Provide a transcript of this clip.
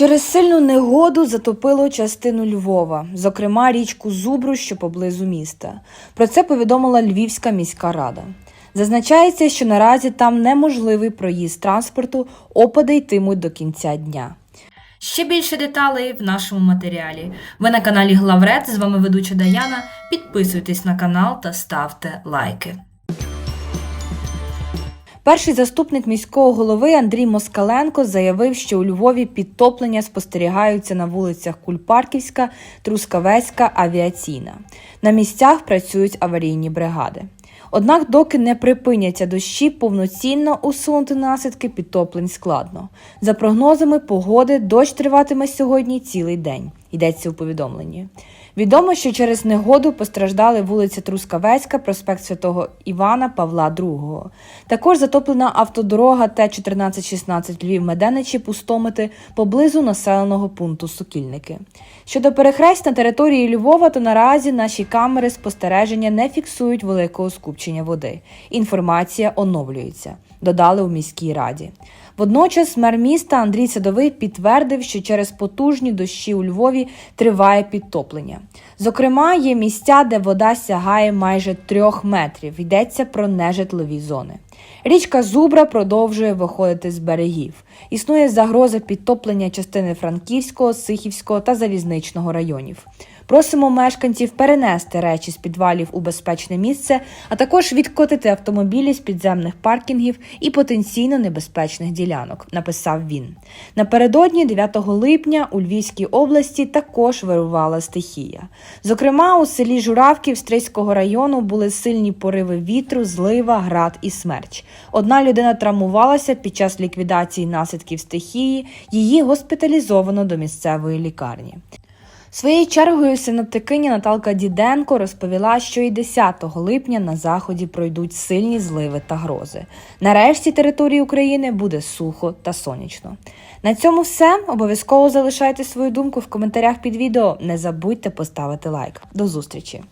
Через сильну негоду затопило частину Львова, зокрема річку Зубру, що поблизу міста. Про це повідомила Львівська міська рада. Зазначається, що наразі там неможливий проїзд транспорту, опади йтимуть до кінця дня. Ще більше деталей в нашому матеріалі. Ви на каналі Главред. З вами ведуча Даяна. Підписуйтесь на канал та ставте лайки. Перший заступник міського голови Андрій Москаленко заявив, що у Львові підтоплення спостерігаються на вулицях Кульпарківська, Трускавецька, Авіаційна. На місцях працюють аварійні бригади. Однак, доки не припиняться дощі, повноцінно усунути наслідки підтоплень складно. За прогнозами погоди, дощ триватиме сьогодні цілий день. Йдеться у повідомленні. Відомо, що через негоду постраждали вулиця Трускавецька, проспект Святого Івана Павла II. Також затоплена автодорога Т-1416 Львів Меденичі Пустомити поблизу населеного пункту Сокільники. Щодо перехресть на території Львова, то наразі наші камери спостереження не фіксують великого скупчення води. Інформація оновлюється, додали у міській раді. Водночас мер міста Андрій Садовий підтвердив, що через потужні дощі у Львові триває підтоплення. Зокрема, є місця, де вода сягає майже трьох метрів. Йдеться про нежитлові зони. Річка Зубра продовжує виходити з берегів. Існує загроза підтоплення частини Франківського, Сихівського та Залізничного районів. Просимо мешканців перенести речі з підвалів у безпечне місце, а також відкотити автомобілі з підземних паркінгів і потенційно небезпечних ділянок, написав він. Напередодні 9 липня у Львівській області також вирувала стихія. Зокрема, у селі Журавків Стрийського району були сильні пориви вітру, злива, град і смерч. Одна людина травмувалася під час ліквідації наслідків стихії. Її госпіталізовано до місцевої лікарні. Своєю чергою синоптикиня Наталка Діденко розповіла, що і 10 липня на заході пройдуть сильні зливи та грози. Нарешті території України буде сухо та сонячно. На цьому все. Обов'язково залишайте свою думку в коментарях під відео. Не забудьте поставити лайк. До зустрічі!